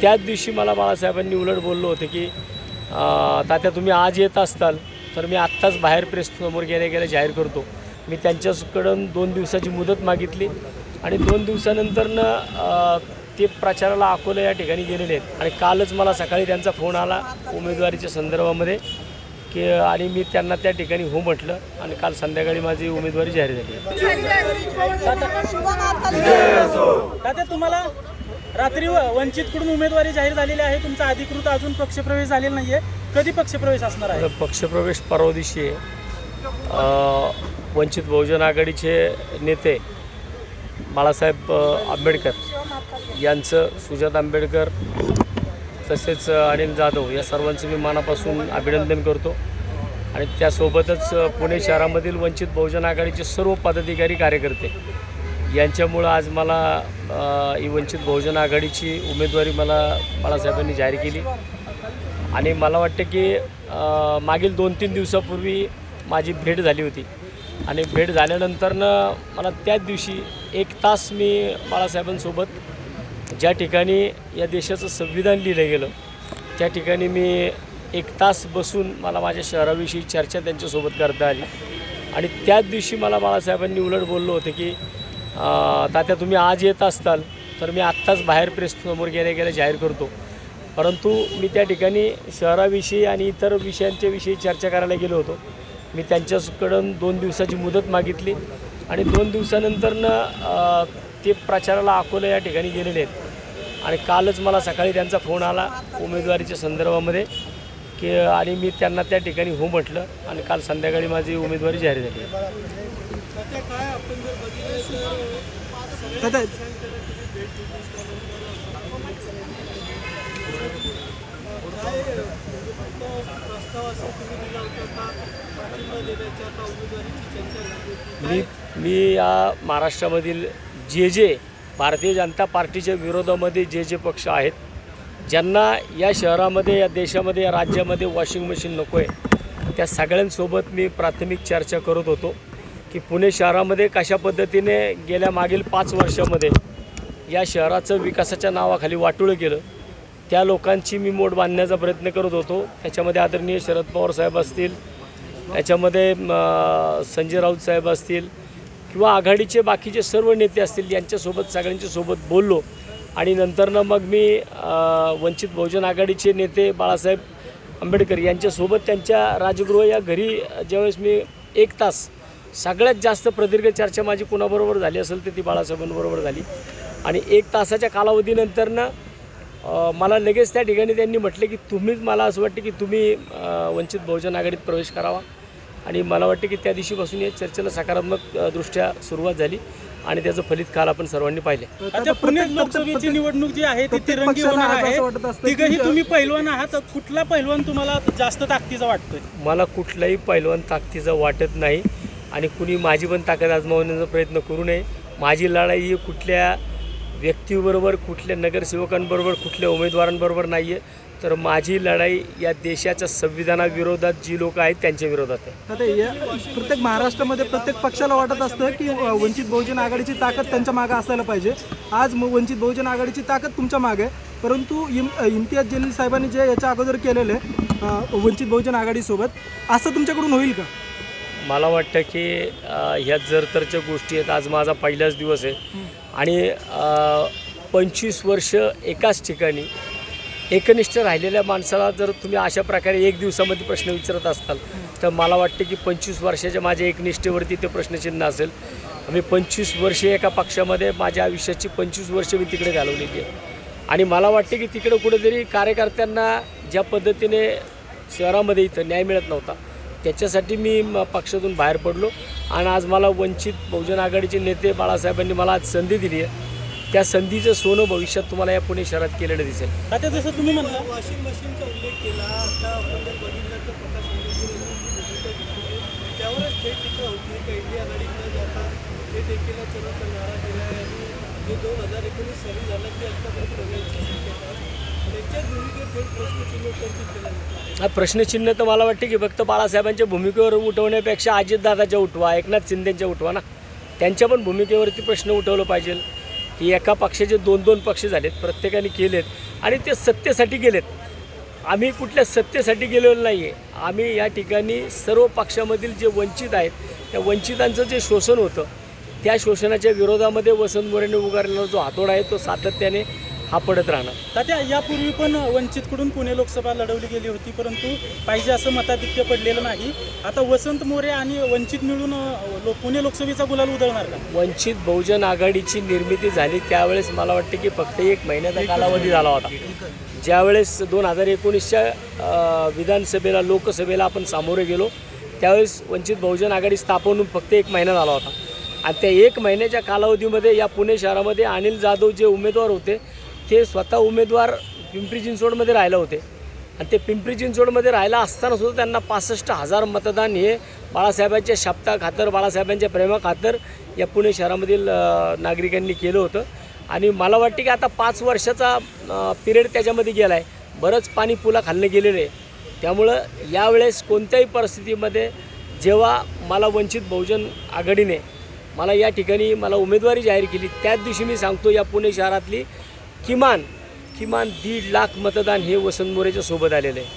त्याच दिवशी मला बाळासाहेबांनी उलट बोललो होते की तात्या तुम्ही आज येत असताल तर मी आत्ताच बाहेर प्रेससमोर गेल्या गेल्या जाहीर करतो. मी त्यांच्याकडून दोन दिवसाची मुदत मागितली आणि दोन दिवसानंतरनं ते प्रचाराला अकोला या ठिकाणी गेलेले आहेत. आणि कालच मला सकाळी त्यांचा फोन आला उमेदवारीच्या संदर्भामध्ये की आणि मी त्यांना त्या ठिकाणी हो म्हटलं आणि काल संध्याकाळी माझी उमेदवारी जाहीर झाली. तुम्हाला रात्री व- वंचितकडून उमेदवारी जाहीर झालेली आहे. तुमचा अधिकृत अजून पक्षप्रवेश झालेला नाही आहे कधी पक्षप्रवेश असणार आहे? पक्षप्रवेश परवा दिवशी आहे. वंचित बहुजन आघाडीचे नेते बाळासाहेब आंबेडकर यांचं सुजात आंबेडकर तसेच अनिल जाधव या सर्वांचं मी मनापासून अभिनंदन करतो. आणि त्यासोबतच पुणे शहरामधील वंचित बहुजन आघाडीचे सर्व पदाधिकारी कार्यकर्ते यांच्यामुळं आज मला ही वंचित बहुजन आघाडीची उमेदवारी मला बाळासाहेबांनी जाहीर केली. आणि मला वाटतं की मागील दोन तीन दिवसापूर्वी माझी भेट झाली होती. आणि भेट झाल्यानंतरनं मला त्याच दिवशी एक तास मी बाळासाहेबांसोबत ज्या ठिकाणी या देशाचं संविधान लिहिलं गेलं त्या ठिकाणी मी एक तास बसून मला माझ्या शहराविषयी चर्चा त्यांच्यासोबत करता आली. आणि त्याच दिवशी मला बाळासाहेबांनी उलट बोललो होतं की तात्या तुम्ही आज येत असताल तर मी आत्ताच बाहेर प्रेससमोर गेल्या गेल्या जाहीर करतो. परंतु मी त्या ठिकाणी शहराविषयी आणि इतर विषयांच्या विषयी चर्चा करायला गेलो होतो. मी त्यांच्याकडून दोन दिवसाची मुदत मागितली आणि दोन दिवसानंतरनं ते प्रचाराला अकोला या ठिकाणी गेलेले आहेत. आणि कालच मला सकाळी त्यांचा फोन आला उमेदवारीच्या संदर्भामध्ये. की आणि मी त्यांना त्या ठिकाणी हो म्हटलं आणि काल संध्याकाळी माझी उमेदवारी जाहीर झाली. मी मी या महाराष्ट्रामधील जे जे भारतीय जनता पार्टीच्या विरोधामध्ये जे जे पक्ष आहेत ज्यांना या शहरामध्ये या देशामध्ये या राज्यामध्ये वॉशिंग मशीन नको आहे त्या सगळ्यांसोबत मी प्राथमिक चर्चा करत होतो की पुणे शहरामध्ये कशा पद्धतीने गेल्या मागील पाच वर्षामध्ये या शहराचं विकासाच्या नावाखाली वाटूळ केलं त्या लोकांची मी मोड बांधण्याचा प्रयत्न करत होतो. त्याच्यामध्ये आदरणीय शरद पवार साहेब असतील त्याच्यामध्ये संजय राऊत साहेब असतील किंवा आघाडीचे बाकीचे सर्व नेते असतील यांच्यासोबत सगळ्यांच्या सोबत बोललो. आणि नंतरनं मग मी वंचित बहुजन आघाडीचे नेते बाळासाहेब आंबेडकर यांच्यासोबत त्यांच्या राजगृह या घरी ज्यावेळेस मी एक तास सगळ्यात जास्त प्रदीर्घ चर्चा माझी कुणाबरोबर झाली असेल तर ती बाळासाहेबांबरोबर झाली. आणि एक तासाच्या कालावधीनंतरनं मला लगेच त्या ठिकाणी त्यांनी म्हटले की तुम्हीच मला असं वाटतं की तुम्ही वंचित बहुजन आघाडीत प्रवेश करावा. आणि मला वाटतं की त्या दिवशीपासून या चर्चेला सकारात्मक दृष्ट्या सुरुवात झाली आणि त्याचं फलित काल आपण सर्वांनी पाहिले आता पुणे लोकसभेची निवडणूक जी आहे ती तिरंगी होणार आहे. तिघही तुम्ही पैलवान आहात कुठला पैलवान तुम्हाला जास्त ताकदीचा वाटतोय? मला कुठलाही पैलवान ताकदीचं वाटत नाही आणि कुणी माझी पण ताकद आजमावण्याचा प्रयत्न करू नये. माझी लढाई ही कुठल्या व्यक्तीबरोबर कुठल्या नगरसेवकांबरोबर कुठल्या उमेदवारांबरोबर नाही आहे तर माझी लढाई या देशाच्या संविधानाविरोधात जी लोक आहेत त्यांच्या विरोधात आहे. आता या प्रत्येक महाराष्ट्रामध्ये प्रत्येक पक्षाला वाटत असतं की वंचित बहुजन आघाडीची ताकद त्यांच्या मागे असायला पाहिजे. आज वंचित बहुजन आघाडीची ताकद तुमच्या मागे आहे. परंतु इम इम्तियाज जलील साहेबांनी जे याच्या अगोदर केलेलं आहे वंचित बहुजन आघाडीसोबत असं तुमच्याकडून होईल का? मला वाटतं की ह्या जरतरच्या गोष्टी आहेत. आज माझा पहिलाच दिवस आहे. आणि पंचवीस वर्ष एकाच ठिकाणी एकनिष्ठ राहिलेल्या माणसाला जर तुम्ही अशा प्रकारे एक दिवसामध्ये प्रश्न विचारत असताल तर मला वाटते की पंचवीस वर्षाच्या माझ्या एकनिष्ठेवरती ते प्रश्नचिन्ह असेल. मी पंचवीस वर्षे एका पक्षामध्ये माझ्या आयुष्याची पंचवीस वर्ष मी तिकडे घालवलेली आहे. आणि मला वाटते की तिकडं कुठेतरी कार्यकर्त्यांना ज्या पद्धतीने शहरामध्ये इथं न्याय मिळत नव्हता त्याच्यासाठी मी म- पक्षातून बाहेर पडलो. आणि आज मला वंचित बहुजन आघाडीचे नेते बाळासाहेबांनी मला आज संधी दिली आहे. त्या संधीचं सोनं भविष्यात तुम्हाला या पुणे शहरात केलेलं दिसेल. आता जसं तुम्ही म्हणला. वॉशिंग मशीनचा उल्लेख केला. आता आपण जर बघितलं तर प्रकाश आंबेडकरांनी भूमिका घेतली त्यावरच थेट टीका होती. का इंडिया आघाडीत न जाता एकेला चलवचा नारा दिला आहे आणि जे दोन हजार एकोणीस साली झालं ते आत्तापर्यंत होण्याची शक्यता आहे. त्यांच्याच भूमिकेवर थेट प्रश्नचिन्ह उपस्थित केलं जातं. हा प्रश्नचिन्ह तर मला वाटते की फक्त बाळासाहेबांच्या भूमिकेवर उठवण्यापेक्षा अजितदादाच्या उठवा एकनाथ शिंदेच्या उठवा ना. त्यांच्या पण भूमिकेवरती प्रश्न उठवलं पाहिजे. की एका पक्षाचे दोन दोन पक्ष झालेत प्रत्येकाने केलेत आणि ते सत्तेसाठी गेलेत. आम्ही कुठल्या सत्तेसाठी गेलेलो नाही आहे आम्ही या ठिकाणी सर्व पक्षामधील जे वंचित आहेत त्या वंचितांचं जे शोषण होतं त्या शोषणाच्या विरोधामध्ये वसंत मोरेने उगारलेला जो हातोडा आहे तो सातत्याने हा पडत राहणार. तात्या यापूर्वी पण वंचितकडून पुणे लोकसभा लढवली गेली होती परंतु पाहिजे असं मताधिक्य पडलेलं नाही. आता वसंत मोरे आणि वंचित मिळून लो- पुणे लोकसभेचा गुलाल उधळणार का? वंचित बहुजन आघाडीची निर्मिती झाली त्यावेळेस मला वाटतं की फक्त एक महिन्याचा कालावधी झाला होता. ज्यावेळेस दोन हजार एकोणीसच्या विधानसभेला लोकसभेला आपण सामोरे गेलो त्यावेळेस वंचित बहुजन आघाडी स्थापन होऊन फक्त एक महिना झाला होता. आणि त्या एक महिन्याच्या कालावधीमध्ये या पुणे शहरामध्ये अनिल जाधव जे उमेदवार होते ते स्वतः उमेदवार पिंपरी चिंचवडमध्ये राहिले होते. आणि ते पिंपरी चिंचवडमध्ये राहिला असताना सुद्धा त्यांना पासष्ट हजार मतदान हे बाळासाहेबांच्या शब्दा खातर बाळासाहेबांच्या प्रेमाखातर या पुणे शहरामधील नागरिकांनी केलं होतं. आणि मला वाटते की आता पाच वर्षाचा पिरियड त्याच्यामध्ये गेला आहे बरंच पाणी पुला खाल्लं गेलेलं आहे. त्यामुळं यावेळेस कोणत्याही परिस्थितीमध्ये जेव्हा मला वंचित बहुजन आघाडीने मला या ठिकाणी मला उमेदवारी जाहीर केली त्याच दिवशी मी सांगतो या पुणे शहरातली किमान किमान दीड लाख मतदान हे वसंत मोरेच्या सोबत आलेलं आहे.